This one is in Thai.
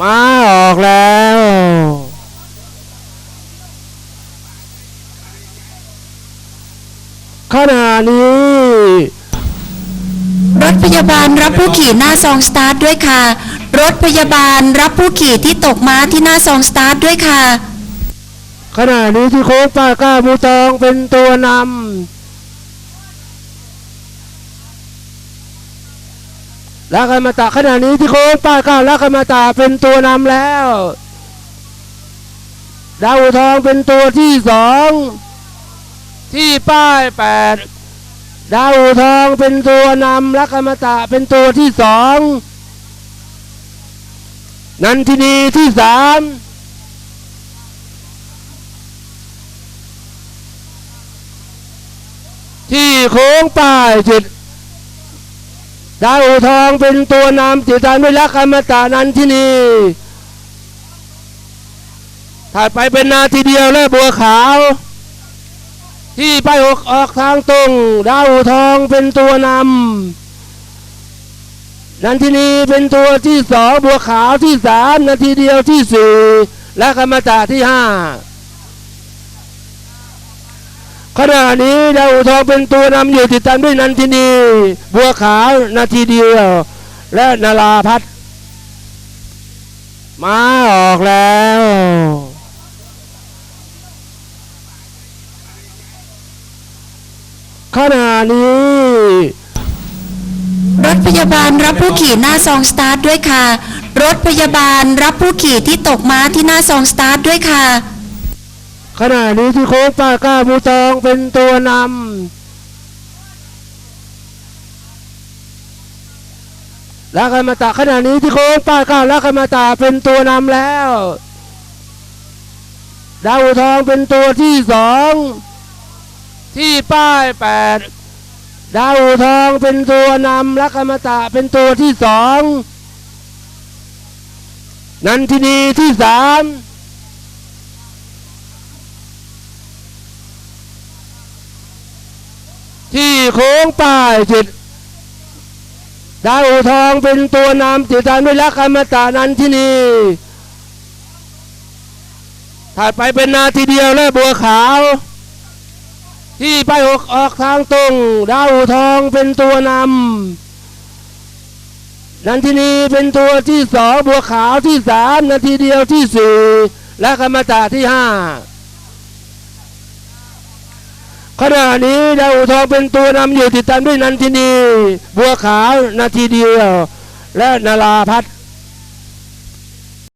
มาออกแล้ว ขณะนี้ รถพยาบาลรับผู้ขี่หน้าซองสตาร์ทด้วยค่ะ รถพยาบาลรับผู้ขี่ที่ตกม้าที่หน้าซองสตาร์ทด้วยค่ะ ขณะนี้ที่โค้งป้ายก้ามูตองเป็นตัวนำ ลักมาตะขณะนี้ที่โค้งป้ายก้าลักมาตะเป็นตัวนำแล้ว ดาวทองเป็นตัวที่สองที่ป้ายแปดดาวทองเป็นตัวนำลักมาตะเป็นตัวที่สองนันทินีที่สามที่โค้งป้ายจุด ดาวทองเป็นตัวนำติตามด้วยลักษมตานันที่นี่ถัดไปเป็นนาทีเดียวและบัวขาว ที่ไปออกออกทางตรง ดาวทองเป็นตัวนำนันทินีเป็นตัวที่สองบัวขาวที่สามนาทีเดียวที่สี่และกรรมตาที่ห้า ขณะนี้ดาวทองเป็นตัวนำอยู่ติดตามด้วยนันทินีบัวขาวนาทีเดียว และนาราพัฒน์มาออกแล้วขณะนี้ รถพยาบาลรับผู้ขี่หน้าซองสตาร์ทด้วยค่ะ รถพยาบาลรับผู้ขี่ที่ตกม้าที่หน้าซองสตาร์ทด้วยค่ะ ขณะนี้ที่โค้งป้าก้ามูตองเป็นตัวนำลักมาตะขณะนี้ที่โค้งป้าก้าลักมาตะเป็นตัวนำแล้วดาวทองเป็นตัวที่สองที่ป้ายแปดดาวทองเป็นตัวนำลักมาตะเป็นตัวที่สองนันทินีที่สาม ที่ โค้งป้ายจุดดาวทองเป็นตัวนำติตามด้วยลักษมตานันที่นี่ถัดไปเป็นนาทีเดียวและบัวขาว ที่ไปออกออกทางตรง ดาวทองเป็นตัวนำนันทินีเป็นตัวที่สองบัวขาวที่สามนาทีเดียวที่สี่และกรรมตาที่ห้า ขณะนี้ดาวทองเป็นตัวนำอยู่ติดตามด้วยนันทินี บัวขาวนาทีเดียว และนาราพัฒน์